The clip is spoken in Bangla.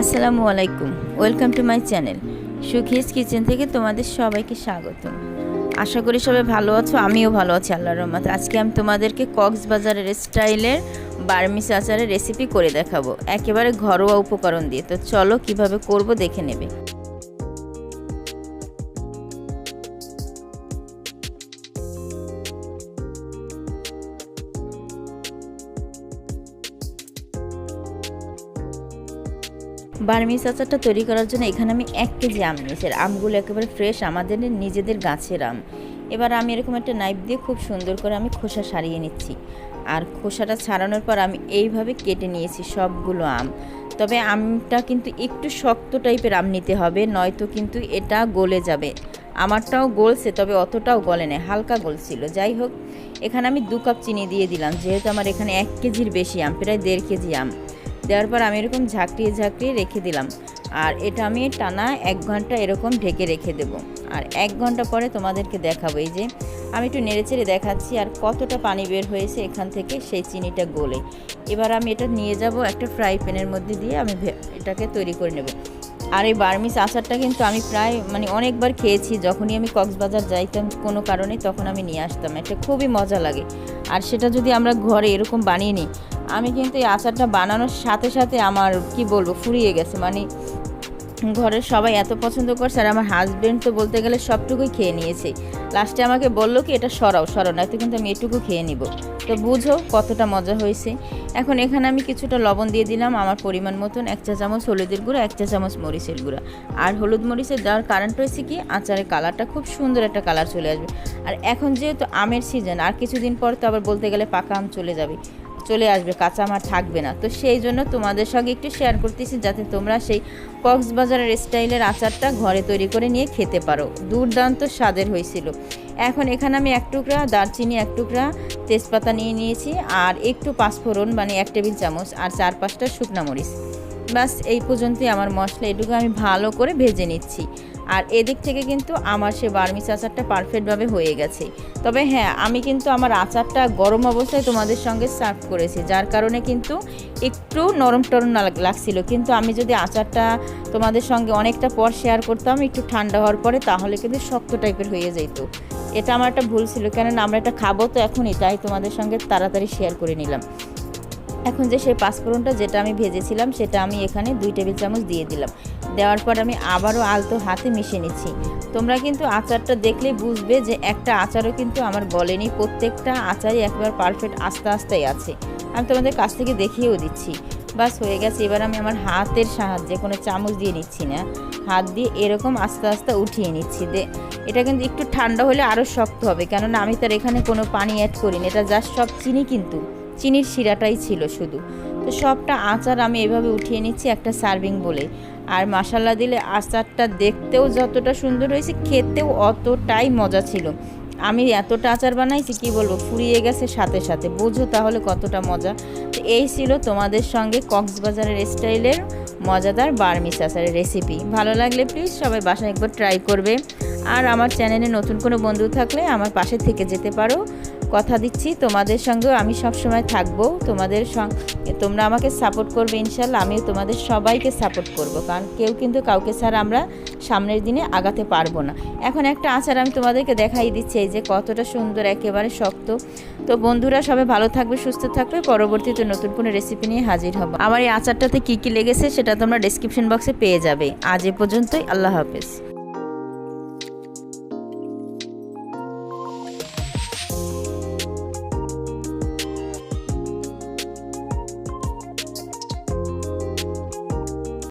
আসসালামু আলাইকুম, welcome to my channel Sukhi's kitchen থেকে তোমাদের সবাইকে স্বাগত। আশা করি সবাই ভালো আছো, আমিও ভালো আছি, আল্লাহর রহমত। আজকে আমি তোমাদেরকে কক্সবাজারের স্টাইলের বার্মিস আচারের রেসিপি করে দেখাবো। একেবারে ঘরোয়া উপকরণ দিয়ে। তো চলো কীভাবে করব দেখে নেবে। বার্মিস আচারটা তৈরি করার জন্য এখানে আমি এক কেজি আম নিয়েছি। আর আমগুলো একেবারে ফ্রেশ আমাদের নিজেদের গাছের আম। এবার আমি এরকম একটা নাইফ দিয়ে খুব সুন্দর করে আমি খোসা সারিয়ে নিচ্ছি। আর খোসাটা ছাড়ানোর পর আমি এইভাবে কেটে নিয়েছি সবগুলো আম। তবে আমটা কিন্তু একটু শক্ত টাইপের আম নিতে হবে, নয়তো কিন্তু এটা গলে যাবে। আমারটাও গলছে, তবে অতটাও গলে নেই, হালকা গলছিল। যাই হোক, এখানে আমি দু কাপ চিনি দিয়ে দিলাম, যেহেতু আমার এখানে এক কেজির বেশি আম, প্রায় দেড় কেজি আম। দেওয়ার পর আমি এরকম ঝাঁকড়িয়ে ঝাঁকড়িয়ে রেখে দিলাম। আর এটা আমি টানা এক ঘণ্টা এরকম ঢেকে রেখে দেব। আর এক ঘণ্টা পরে তোমাদেরকে দেখাবো এই যে, আমি একটু নেড়েচেড়ে দেখাচ্ছি আর কতটা পানি বের হয়েছে এখান থেকে সেই চিনিটা গলে। এবার আমি এটা নিয়ে যাব একটা ফ্রাই প্যানের মধ্যে দিয়ে আমি এটাকে তৈরি করে নেব। আর এই বার্মিস আচারটা কিন্তু আমি প্রায় মানে অনেকবার খেয়েছি, যখনই আমি কক্সবাজার যাইতাম কোনো কারণে তখন আমি নিয়ে আসতাম। এটা খুবই মজা লাগে। আর সেটা যদি আমরা ঘরে এরকম বানিয়ে নিই আমি কিন্তু এই আচারটা বানানোর সাথে সাথে আমার, কি বলব, ফুরিয়ে গেছে। মানে ঘরের সবাই এত পছন্দ করছে, আর আমার হাজবেন্ড তো বলতে গেলে সবটুকুই খেয়ে নিয়েছে। লাস্টে আমাকে বলল কি, এটা সরাও সরাও, নয়তো কিন্তু আমি এটুকু খেয়ে নিব। তো বুঝো কতটা মজা হয়েছে। এখন এখানে আমি কিছুটা লবণ দিয়ে দিলাম আমার পরিমাণ মতন, এক চা চামচ হলুদের গুঁড়া, এক চা চামচ মরিচের গুঁড়া। আর হলুদ মরিচের দেওয়ার কারণটা হয়েছে কি, আচারের কালারটা খুব সুন্দর একটা কালার চলে আসবে। আর এখন যেহেতু আমের সিজন আর কিছুদিন পর তো আবার বলতে গেলে পাকা আম চলে যাবে। চলে আসবে, কাঁচা আমার থাকবে না। তো সেই জন্য তোমাদের সঙ্গে একটু শেয়ার করতেছি যাতে তোমরা সেই কক্সবাজারের স্টাইলের আচারটা ঘরে তৈরি করে নিয়ে খেতে পারো। দুর্দান্ত স্বাদের হয়েছিল। এখন এখানে আমি এক টুকরা দারচিনি, এক টুকরা তেজপাতা নিয়ে নিয়েছি আর একটু পাঁচফোড়ন মানে এক টেবিল চামচ আর চার পাঁচটা শুকনা মরিচ। বাস এই পর্যন্তই আমার মশলা। এটুকু আমি ভালো করে ভেজে নিচ্ছি। আর এদিক থেকে কিন্তু আমার সে বার্মিস আচারটা পারফেক্টভাবে হয়ে গেছে। তবে হ্যাঁ আমি কিন্তু আমার আচারটা গরম অবস্থায় তোমাদের সঙ্গে সার্ভ করেছি, যার কারণে কিন্তু একটু নরম টরম লাগ- লাগছিল। কিন্তু আমি যদি আচারটা তোমাদের সঙ্গে অনেকটা পর শেয়ার করতাম, একটু ঠান্ডা হওয়ার পরে, তাহলে কিন্তু শক্ত টাইপের হয়ে যেত এটা আমার একটা ভুল ছিল, কেননা আমরা এটা খাব তো এখনই, তাই তোমাদের সঙ্গে তাড়াতাড়ি শেয়ার করে নিলাম। এখন যে সেই পাঁচফোড়নটা যেটা আমি ভেজেছিলাম, সেটা আমি এখানে দুই টেবিল চামচ দিয়ে দিলাম। দেওয়ার পর আমি আবারও আলতো হাতে মিশিয়ে নিচ্ছি। তোমরা কিন্তু আচারটা দেখলেই বুঝবে যে একটা আচারও কিন্তু আমার বলেনি, প্রত্যেকটা আচারই একবার পারফেক্ট আস্তে আস্তেই আছে। আমি তোমাদের কাছ থেকে দেখিয়েও দিচ্ছি। বাস, হয়ে গেছে। এবার আমি আমার হাতের সাহায্যে কোনো চামচ দিয়ে নিচ্ছি না। হাত দিয়ে এরকম আস্তে আস্তে উঠিয়ে নিচ্ছি। দে, এটা কিন্তু একটু ঠান্ডা হলে আরও শক্ত হবে। কেননা আমি তার এখানে কোনো পানি অ্যাড করিনি। এটা জাস্ট সব চিনি কিন্তু। চিনির শিরাটাই ছিল শুধু। তো সবটা আচার আমি এভাবে উঠিয়ে নিচ্ছি একটা সার্ভিং বলে আর মশালা দিলে আচারটা দেখতেও যতটা সুন্দর হয়েছে, খেতেও অতটাই মজা ছিল। আমি এতটা আচার বানাইছি, কি বলব, ফুরিয়ে গেছে সাথে সাথে। বুঝো তাহলে কতটা মজা। তো এই ছিল তোমাদের সঙ্গে কক্সবাজারের স্টাইলের মজাদার বার্মিস আচারের রেসিপি। ভালো লাগলে প্লিজ সবাই বাসায় একবার ট্রাই করবে। আর আমার চ্যানেলে নতুন কোনো বন্ধু থাকলে আমার পাশে থেকে যেতে পারো। কথা দিচ্ছি, তোমাদের সঙ্গেও আমি সব সময় থাকব। তোমাদের তোমরা আমাকে সাপোর্ট করবে ইনশাল্লাহ, আমিও তোমাদের সবাইকে সাপোর্ট করব। কারণ কেউ কিন্তু কাউকে ছাড়া আমরা সামনের দিনে আগাতে পারব না। এখন একটা আচার আমি তোমাদেরকে দেখাই দিচ্ছি, এই যে কতটা সুন্দর, একেবারে শক্ত। তো বন্ধুরা সবাই ভালো থাকবে, সুস্থ থাকবে, পরবর্তীতে নতুন কোনো রেসিপি নিয়ে হাজির হব। আমার এই আচারটাতে কী কী লেগেছে সেটা তোমরা ডিসক্রিপশন বক্সে পেয়ে যাবে। আজ এ পর্যন্তই, আল্লাহ হাফেজ।